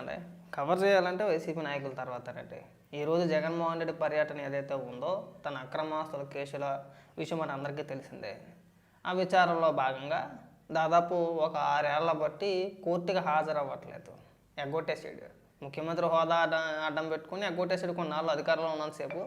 అండి కవర్ చేయాలంటే వైసీపీ నాయకుల తర్వాత రండి ఈరోజు జగన్మోహన్ రెడ్డి పర్యటన ఏదైతే ఉందో తన అక్రమాస్తుల కేసుల విషయం మన అందరికీ తెలిసిందే. ఆ విచారంలో భాగంగా దాదాపు ఒక ఆరేళ్ళ బట్టి కోర్టుకి హాజరవ్వట్లేదు. ఎగ్గొట్టేసాడు ముఖ్యమంత్రి హోదా అడ్డం అడ్డం పెట్టుకుని ఎగ్గొట్టేసాడు కొన్నాళ్ళు అధికారంలో ఉన్నంతసేపు.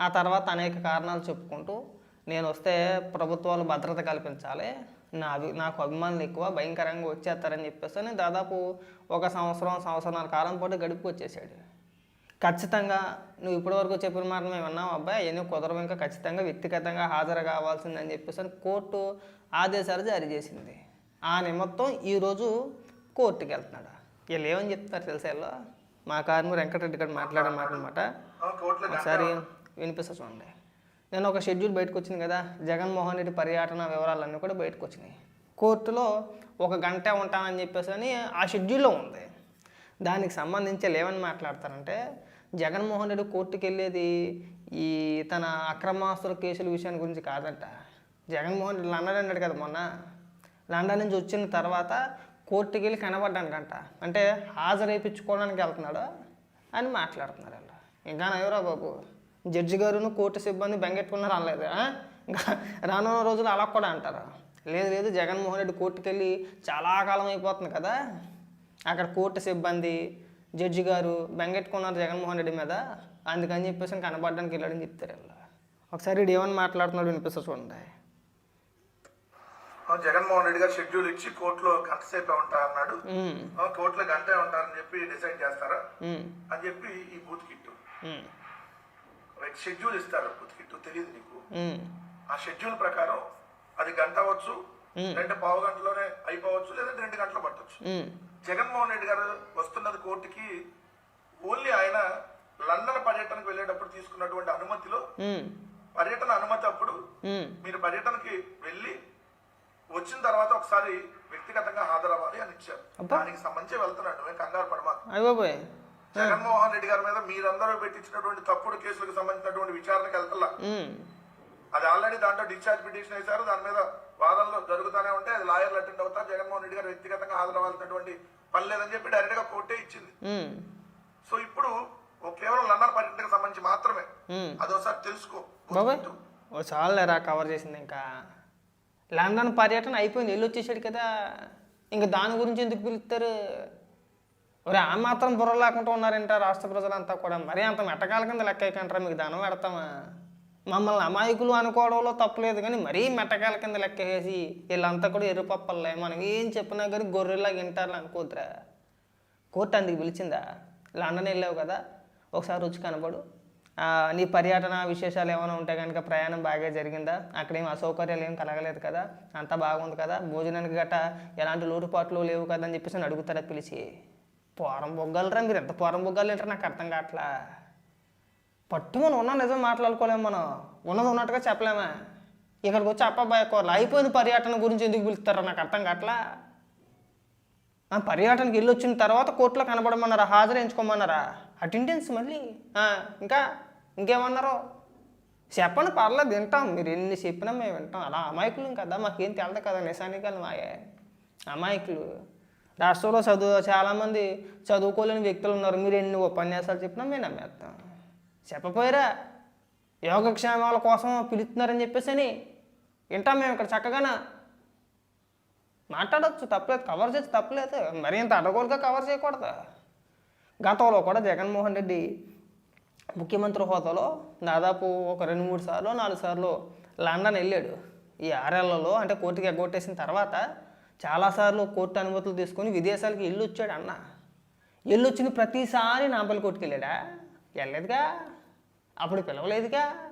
ఆ తర్వాత అనేక కారణాలు చెప్పుకుంటూ నేను వస్తే ప్రభుత్వాలు భద్రత కల్పించాలి నా అభి నాకు అభిమానులు ఎక్కువ భయంకరంగా వచ్చేస్తారని చెప్పేసి అని దాదాపు ఒక సంవత్సరం సంవత్సరాల కాలం పాటు గడిపి వచ్చేసాడు ఖచ్చితంగా నువ్వు ఇప్పటివరకు చెప్పిన మాట మేము విన్నాం అబ్బాయి అవన్నీ కుదరవు ఇంకా ఖచ్చితంగా వ్యక్తిగతంగా హాజరు కావాల్సిందని చెప్పేసి కోర్టు ఆదేశాలు జారీ చేసింది. ఆ నిమిత్తం ఈరోజు కోర్టుకి వెళ్తున్నాడు. వీళ్ళు ఏమని చెప్తున్నారు తెలుసా వీళ్ళు? మా కార్మికుడు వెంకటరెడ్డి గారు మాట్లాడే మాట అనమాట కోర్టులో ఒకసారి వినిపిస్తా చూడండి. నేను ఒక షెడ్యూల్ బయటకు వచ్చింది కదా జగన్మోహన్ రెడ్డి పర్యటన వివరాలన్నీ కూడా బయటకు వచ్చినాయి కోర్టులో ఒక గంట ఉంటానని చెప్పేసి అని ఆ షెడ్యూల్లో ఉంది. దానికి సంబంధించి లేవని ఏమని మాట్లాడతారంటే జగన్మోహన్ రెడ్డి కోర్టుకి వెళ్ళేది ఈ తన అక్రమాస్తుల కేసుల విషయాన్ని గురించి కాదంట. జగన్మోహన్ రెడ్డి లండన్ అన్నాడు కదా మొన్న లండన్ నుంచి వచ్చిన తర్వాత కోర్టుకి వెళ్ళి కనబడ్డానికంట అంటే హాజరైపించుకోవడానికి వెళ్తున్నాడు అని మాట్లాడుతున్నారు వీళ్ళు ఇంకా నయ్యరా బాబు? జడ్జి గారును కోర్టు సిబ్బంది బెంగెట్టుకున్నారు అనలేదు రానున్న రోజులు అలా కూడా అంటారు? లేదు లేదు జగన్మోహన్ రెడ్డి కోర్టుకి వెళ్ళి చాలా కాలం అయిపోతుంది కదా. అక్కడ కోర్టు సిబ్బంది జడ్జి గారు బెంగెట్టుకున్నారు జగన్మోహన్ రెడ్డి మీద. అందుకని చెప్పేసి కనబడడానికి వెళ్ళాడని చెప్తారు వీళ్ళు ఒకసారి వీడు ఏమని మాట్లాడుతున్నాడు వినిపిస్తా చూడండి. జగన్మోహన్ రెడ్డి గారు షెడ్యూల్ ఇచ్చి కోర్టులో గంట సేపే ఉంటా అన్నాడు. కోర్టులో గంటే ఉంటారని చెప్పి డిసైడ్ చేస్తారా? అని చెప్పి ఈ బూత్ కిట్టు. ఉమ్, షెడ్యూల్ ఇస్తారు బూత్ కిట్టు తెలియదు నీకు. ఆ షెడ్యూల్ ప్రకారం అది గంట అవ్వచ్చు. రెండు పావు గంటలోనే అయిపోవచ్చు లేదంటే రెండు గంటలు పట్టొచ్చు. ఉమ్, జగన్మోహన్ రెడ్డి గారు వస్తున్నది కోర్టుకి ఓన్లీ ఆయన లండన్ పర్యటనకు వెళ్ళేటప్పుడు తీసుకున్నటువంటి అనుమతిలో పర్యటన అనుమతి అప్పుడు మీరు పర్యటనకి వెళ్ళి వచ్చిన తర్వాత ఒకసారి వ్యక్తిగతంగా హాజరవ్వాలి అని ఇచ్చారు. దానికి సంబంధించి వెళ్తున్నాడు కంగారు పడమా అయ్య బాబోయ్. జగన్మోహన్ రెడ్డి గారి మీద మీరందరూ పెట్టించినటువంటి తప్పుడు కేసులకు సంబంధించినటువంటి విచారణకు వెళ్తలా. అది ఆల్రెడీ దాంట్లో డిశ్చార్జ్ పిటిషన్ వేశారు. దాని మీద వాదనలు జరుగుతూనే ఉంటాయి. అది లాయర్లు అటెండ్ అవుతారు. జగన్మోహన్ రెడ్డి గారు వ్యక్తిగతంగా హాజరవ్వాల్సినటువంటి పని లేదని చెప్పి డైరెక్ట్గా కోర్టే ఇచ్చింది. సో ఇప్పుడు ఓ కేవలం లండన్ పర్యటనకు సంబంధించి మాత్రమే. అది ఒకసారి తెలుసుకో. చాలేరా కవర్ చేసింది ఇంకా. లండన్ పర్యటన అయిపోయింది. వెళ్ళి వచ్చేసాడు కదా. ఇంకా దాని గురించి ఎందుకు పిలుస్తారు? మరి ఆ మాత్రం బుర్ర లేకుండా ఉన్నారంట రాష్ట్ర ప్రజలంతా కూడా? మరీ అంత మెట్టకాల కింద లెక్క ఎక్కంటారా మీకు దానం పెడతామా? మమ్మల్ని అమాయకులు అనుకోవడంలో తప్పులేదు కానీ మరీ మెట్టకాల కింద లెక్క వేసి వీళ్ళంతా కూడా ఎరుపప్పలే మనం ఏం చెప్పినా కానీ గొర్రెలా వింటారు అనుకోద్రా కోర్టు అందుకు పిలిచిందా? లండన్ వెళ్ళావు కదా ఒకసారి వచ్చి కనబడు నీ పర్యటన విశేషాలు ఏమైనా ఉంటే కనుక ప్రయాణం బాగా జరిగిందా? అక్కడేం అసౌకర్యాలు ఏం కలగలేదు కదా? అంతా బాగుంది కదా? భోజనానికి గట్ట ఎలాంటి లోటుపాట్లు లేవు కదా అని చెప్పేసి అడుగుతారా పిలిచి? పోరం బొగ్గలరా మీరు ఎంత పోరం బొగ్గలు ఏంటారా నాకు అర్థం కావట్లా. పట్టుమని ఉన్నా నిజం మాట్లాడుకోలేము మనం. ఉన్నది ఉన్నట్టుగా చెప్పలేమా. ఇక్కడికి వచ్చి అబ్బాయి కూరలు అయిపోయింది పర్యటన గురించి ఎందుకు పిలుస్తారా నాకు అర్థం కావట్లా? ఆ పర్యటనకి వెళ్ళి వచ్చిన తర్వాత కోర్టులో కనబడమన్నారా? హాజరించుకోమన్నారా అటెండెన్స్ మళ్ళీ? ఇంకా? ఇంకేమన్నారు? చెప్పండి పర్లేదు వింటాం. మీరు ఎన్ని చెప్పినా మేము వింటాం. అలా అమాయకులు కదా మాకేం తెలదు కదా నిశానికాలు మాయే. అమాయకులు. రాష్ట్రంలో చదువు చాలామంది చదువుకోలేని వ్యక్తులు ఉన్నారు. మీరు ఎన్ని ఉపన్యాసాలు చెప్పినా మేము నమ్మేస్తాం. చెప్పపోయారా యోగక్షేమాల కోసం పిలుస్తున్నారని చెప్పేసి అని వింటాం మేము ఇక్కడ చక్కగాన? మాట్లాడచ్చు తప్పలేదు. కవర్ చేసి తప్పలేదు. మరి ఇంత అడగోలుగా కవర్ చేయకూడదు? గతంలో కూడా జగన్మోహన్ రెడ్డి ముఖ్యమంత్రి హోదాలో దాదాపు ఒక రెండు మూడు సార్లు నాలుగు సార్లు లండన్ వెళ్ళాడు. ఈ ఆరేళ్ళలో అంటే కోర్టుకి ఎగ్గొట్టేసిన తర్వాత చాలాసార్లు కోర్టు అనుమతులు తీసుకొని విదేశాలకు ఇల్లు వచ్చాడు అన్న ఇల్లు వచ్చిన ప్రతిసారి నాంపల్లి కొట్టుకెళ్ళాడా వెళ్ళలేదుగా. అప్పుడు పిలవలేదుగా.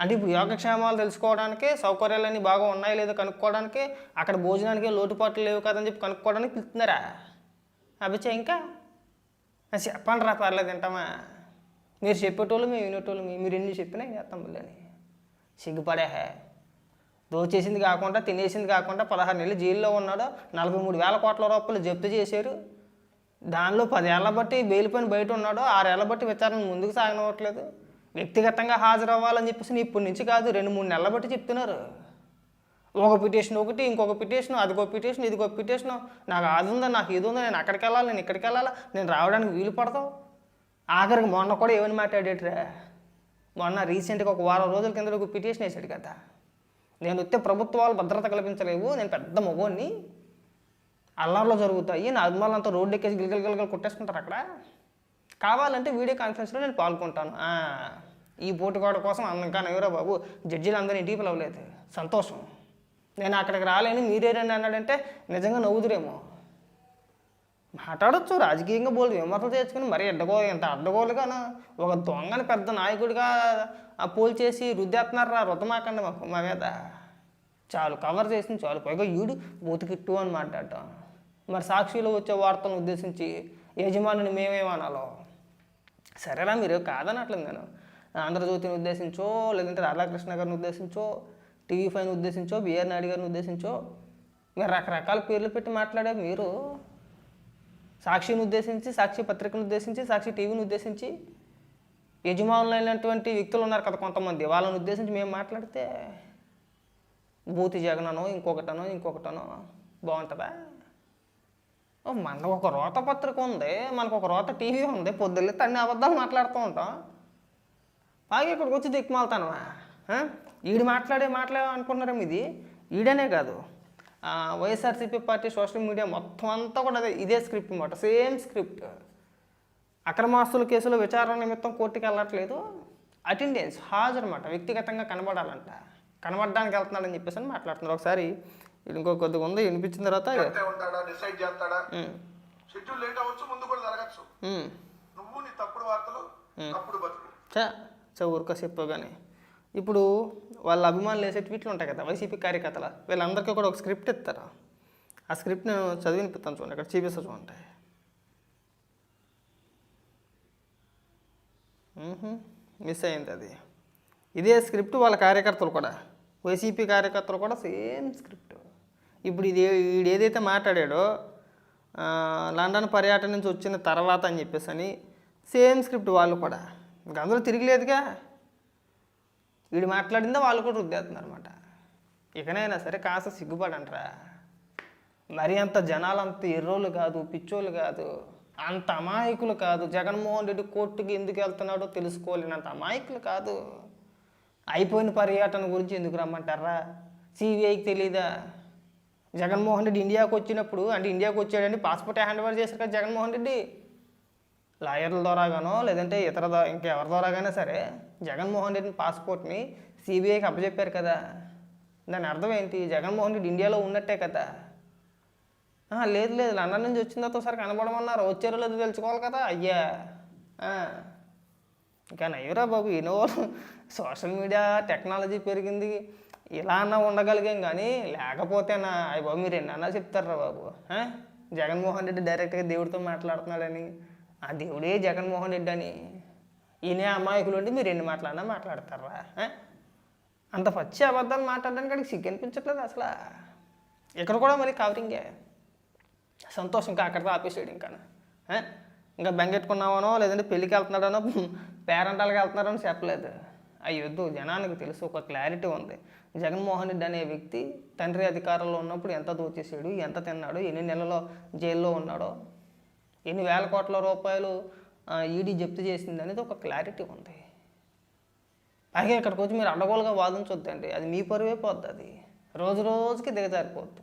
అంటే ఇప్పుడు యోగక్షేమాలు తెలుసుకోవడానికి సౌకర్యాలన్నీ బాగా ఉన్నాయో లేదో కనుక్కోవడానికి అక్కడ భోజనానికి లోటుపాట్లు లేవు కదని చెప్పి కనుక్కోవడానికి పిలుస్తున్నారా? అభిచే ఇంకా. చెప్పండిరా చెప్పండి రా పర్లేదు వింటామా? మీరు చెప్పేటోళ్ళు మేము వినేటోళ్ళు మీరు ఎన్ని చెప్పినా ఏం చేస్తాం పిల్లని? సిగ్గుపడే దోచేసింది కాకుండా తినేసింది కాకుండా పదహారు నెలలు జైల్లో ఉన్నాడు. నలభై మూడు వేల కోట్ల రూపాయలు జప్తు చేశారు దానిలో పదేళ్ళ బట్టి బెయిల్ పైన బయట ఉన్నాడు. ఆరేళ్ళ బట్టి విచారణ ముందుకు సాగనివ్వట్లేదు. వ్యక్తిగతంగా హాజరవ్వాలని చెప్పేసి ఇప్పటి నుంచి కాదు రెండు మూడు నెలల బట్టి చెప్తున్నారు. ఒక పిటిషన్ ఒకటి ఇంకొక పిటిషన్ అదిగో పిటిషన్ ఇదిగో పిటిషన్. నాకు అది ఉందా నాకు ఇది ఉందా నేను అక్కడికి వెళ్ళాలి నేను ఇక్కడికి వెళ్ళాలా? నేను రావడానికి వీలు పడతావు? ఆఖరికి మొన్న కూడా ఏమని మాట్లాడేట్రా మొన్న రీసెంట్గా ఒక వారం రోజుల కింద ఒక పిటిషన్ వేసాడు కదా. నేను వస్తే ప్రభుత్వాలు భద్రత కల్పించలేవు నేను పెద్ద మగోని అల్లార్లో జరుగుతాయి నా అభిమానులంతా రోడ్డు ఎక్కేసి గిలగల గిలగల కొట్టేసుకుంటారు అక్కడ. కావాలంటే వీడియో కాన్ఫరెన్స్లో నేను పాల్గొంటాను. ఈ పోటుకోడ కోసం అందంగా ఎవరో బాబు? జడ్జీలు అందరూ ఇంటికి పిలవలేదు. సంతోషం. నేను అక్కడికి రాలేను మీరేనండి అన్నాడంటే నిజంగా నవ్వుదురేమో. మాట్లాడొచ్చు రాజకీయంగా బోల్డ్ విమర్శలు తెచ్చుకుని మరీ అడ్డగో ఎంత అడ్డగోలుగాను. ఒక దొంగని పెద్ద నాయకుడిగా ఆ పోల్ చేసి రుద్దమాకండి మాకు మా మీద? చాలు కవర్ చేసింది చాలు. పైగా ఈడు బతికిట్టు అని మాట్లాడటం. మరి సాక్షిలో వచ్చే వార్తలను ఉద్దేశించి యజమానిని మేమేమనాలో సరేరా మీరు కాదనట్లేదు నేను. ఆంధ్రజ్యోతిని ఉద్దేశించో లేదంటే రాధాకృష్ణ గారిని ఉద్దేశించో టీవీ ఫైన్ ఉద్దేశించో బిఆర్ నాయుడు గారిని ఉద్దేశించో మీరు రకరకాల పేర్లు పెట్టి మాట్లాడే మీరు. సాక్షిని ఉద్దేశించి సాక్షి పత్రికను ఉద్దేశించి సాక్షి టీవీని ఉద్దేశించి యజమానులైనటువంటి వ్యక్తులు ఉన్నారు కదా కొంతమంది. వాళ్ళని ఉద్దేశించి మేము మాట్లాడితే భూతి జగననో ఇంకొకటనో ఇంకొకటనో బాగుంటుందా? ఓ, మనకు ఒక రోత పత్రిక ఉంది. మనకు ఒక రోత టీవీ ఉంది. పొద్దున్నే తన్ని అబద్ధాలు మాట్లాడుతూ ఉంటాం. బాగా ఇక్కడికి వచ్చి దిక్కుమాలుతానవా? ఈడు మాట్లాడే మాట్లాడే ఇది. ఈడనే కాదు. వైఎస్ఆర్సీపీ పార్టీ సోషల్ మీడియా మొత్తం అంతా కూడా అదే ఇదే స్క్రిప్ట్ అనమాట సేమ్ స్క్రిప్ట్. అక్రమాస్తుల కేసులో విచారణ నిమిత్తం కోర్టుకి వెళ్ళట్లేదు అటెండెన్స్ హాజరు అనమాట వ్యక్తిగతంగా కనబడాలంట. కనబడడానికి వెళ్తున్నాడని చెప్పేసి అని మాట్లాడుతున్నారు. ఒకసారి ఇంకో కొద్దిగా ఉంది వినిపించిన తర్వాత డిసైడ్ చేస్తాడా? ఉమ్, షెడ్యూల్ లేట్ అవ్వచ్చు ముందు కూడా జరగచ్చు. ఉమ్. నువ్వు నీ తప్పుడు వార్తలు తప్పుడు బతుకు చా చా ఊరిక చెప్పు కానీ ఇప్పుడు వాళ్ళ అభిమానులు వేసే ట్వీట్లు ఉంటాయి కదా వైసీపీ కార్యకర్తల. వీళ్ళందరికీ కూడా ఒక స్క్రిప్ట్ ఇస్తారు? ఆ స్క్రిప్ట్ నేను చదివినిపిస్తాను చూడండి ఇక్కడ చూపిస్తా చూడండి. మిస్ అయింది అది. ఇదే స్క్రిప్ట్ వాళ్ళ కార్యకర్తలు కూడా. వైసీపీ కార్యకర్తలు కూడా సేమ్ స్క్రిప్ట్. ఇప్పుడు ఇది వీడు ఏదైతే మాట్లాడాడో లండన్ పర్యటన నుంచి వచ్చిన తర్వాత అని చెప్పేసి అని సేమ్ స్క్రిప్ట్ వాళ్ళు కూడా. ఇంక అందులో తిరిగిలేదుగా. వీడు మాట్లాడిందా వాళ్ళు కూడా రుద్దేస్తున్నారు అనమాట ఇకనైనా సరే కాస్త సిగ్గుపడంట్రా మరి అంత జనాలు అంత ఎర్రోళ్ళు కాదు పిచ్చోళ్ళు కాదు అంత అమాయకులు కాదు. జగన్మోహన్ రెడ్డి కోర్టుకి ఎందుకు వెళ్తున్నాడో తెలుసుకోలేనంత అమాయకులు కాదు. అయిపోయిన పర్యటన గురించి ఎందుకు రమ్మంటారా? సిబిఐకి తెలీదా? జగన్మోహన్ రెడ్డి ఇండియాకి వచ్చినప్పుడు అంటే ఇండియాకి వచ్చాడని పాస్పోర్ట్ హ్యాండ్ ఓవర్ చేశారు కదా జగన్మోహన్ రెడ్డి. లాయర్ల ద్వారాగానో లేదంటే ఇతర ద్వా- ఇంకెవరి ద్వారాగానే సరే జగన్మోహన్ రెడ్డి పాస్పోర్ట్ని సిబిఐకి అప్పచెప్పారు కదా. దాని అర్థం ఏంటి? జగన్మోహన్ రెడ్డి ఇండియాలో ఉన్నట్టే కదా. లేదు లేదు. లండన్ నుంచి వచ్చిన తర్వాత ఒకసారి కనబడమన్నారు. వచ్చారో లేదో తెలుసుకోవాలి కదా. అయ్యా. ఇంకా నయ్యరా బాబు ఎన్నో సోషల్ మీడియా టెక్నాలజీ పెరిగింది. ఇలా అన్నా ఉండగలిగాం కానీ లేకపోతేనా అయ్యి బాబు మీరు ఎన్నన్నా చెప్తారా బాబు జగన్మోహన్ రెడ్డి డైరెక్ట్గా దేవుడితో మాట్లాడుతున్నాడని. ఆ దేవుడే జగన్మోహన్ రెడ్డి అని. ఈయనే అమాయకులు ఉండి మీరు ఎన్ని మాట్లాడినా మాట్లాడతారా అంత పచ్చి అబద్ధాలు మాట్లాడడానికి అక్కడికి సిగ్గు అనిపించట్లేదు అసలు. ఇక్కడ కూడా మరి కవరింగే సంతోషం ఇంకా అక్కడితో ఆపేసాడు ఇంకా ఇంకా బెంగెట్టుకున్నామనో లేదంటే పెళ్ళికి వెళ్తున్నాడనో పేరెంటాలకు వెళ్తున్నారని చెప్పలేదు. అయ్యొద్దు జనానికి తెలుసు ఒక క్లారిటీ ఉంది. జగన్మోహన్ రెడ్డి అనే వ్యక్తి తండ్రి అధికారంలో ఉన్నప్పుడు ఎంత దోచేసాడు ఎంత తిన్నాడు ఎన్ని నెలలో జైల్లో ఉన్నాడో ఎన్ని వేల కోట్ల రూపాయలు ఈడీ జప్తు చేసింది అనేది ఒక క్లారిటీ ఉంది. అలాగే ఇక్కడికి వచ్చి మీరు అడ్డగోలుగా వాదించొద్దండి. అది మీ పరువే పోద్ది అది. రోజు రోజుకి దిగజారిపోద్దు.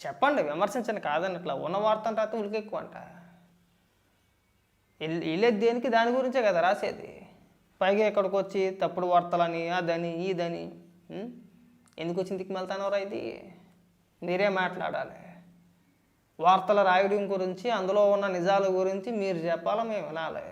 చెప్పండి విమర్శించండి కాదన్నట్లా ఉన్న వార్త రాస్తే ఉలికెక్కువ అంట వెళ్ళేది దేనికి దాని గురించే కదా రాసేది? పైగా ఇక్కడికి వచ్చి తప్పుడు వార్తలని అదని ఇదని ఎందుకు వచ్చింది దిక్కు ఇది? మీరే మాట్లాడాలి. వార్తల రాయడం గురించి అందులో ఉన్న నిజాల గురించి మీరు చెప్పాలి మేము వినాలి.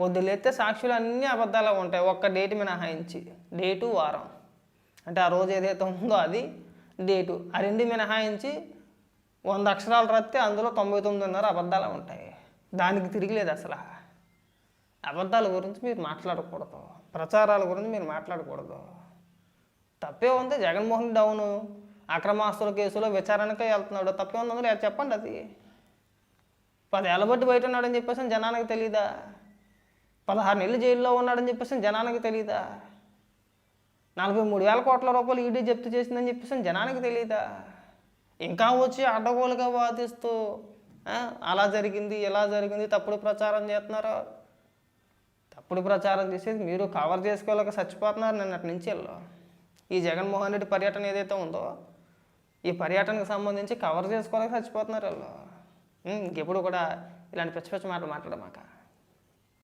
పొద్దులేస్తే సాక్షులు అన్నీ అబద్ధాలు ఉంటాయి. ఒక్క డేట్ మినహాయించి డేటు వారం. అంటే ఆ రోజు ఏదైతే ఉందో అది డేటు. ఆ రెండు మినహాయించి వంద అక్షరాలు రాస్తే అందులో తొంభై తొమ్మిదిన్నర అబద్ధాలు ఉంటాయి. దానికి తిరిగిలేదు అసలు. అబద్ధాల గురించి మీరు మాట్లాడకూడదు. ప్రచారాల గురించి మీరు మాట్లాడకూడదు. తప్పే ఉంది జగన్మోహన్ డౌను. అక్రమాస్తుల కేసులో విచారణకే వెళ్తున్నాడు. తప్పే ఉంది అందులో చెప్పండి అది? పదేళ్ళ బట్టి బయట ఉన్నాడని చెప్పేసి జనానికి తెలియదా పదహారు నెలలు జైల్లో ఉన్నాడని చెప్పేసి జనానికి తెలియదా నలభై మూడు వేల కోట్ల రూపాయలు ఈడీ జప్తు చేసిందని చెప్పేసి జనానికి తెలియదా ఇంకా వచ్చి అడ్డగోలుగా వాదిస్తూ అలా జరిగింది ఇలా జరిగింది తప్పుడు ప్రచారం చేస్తున్నారు? తప్పుడు ప్రచారం చేసేది మీరు కవర్ చేసుకోలేక చచ్చిపోతున్నారు నిన్నటి నుంచి వెళ్ళు. ఈ జగన్మోహన్ రెడ్డి పర్యటన ఏదైతే ఉందో ఈ పర్యటనకు సంబంధించి కవర్ చేసుకోలేక చచ్చిపోతున్నారు వాళ్ళు. ఎప్పుడు ఇంకెప్పుడు కూడా ఇలాంటి పిచ్చి పిచ్చి మాటలు మాట్లాడమాక.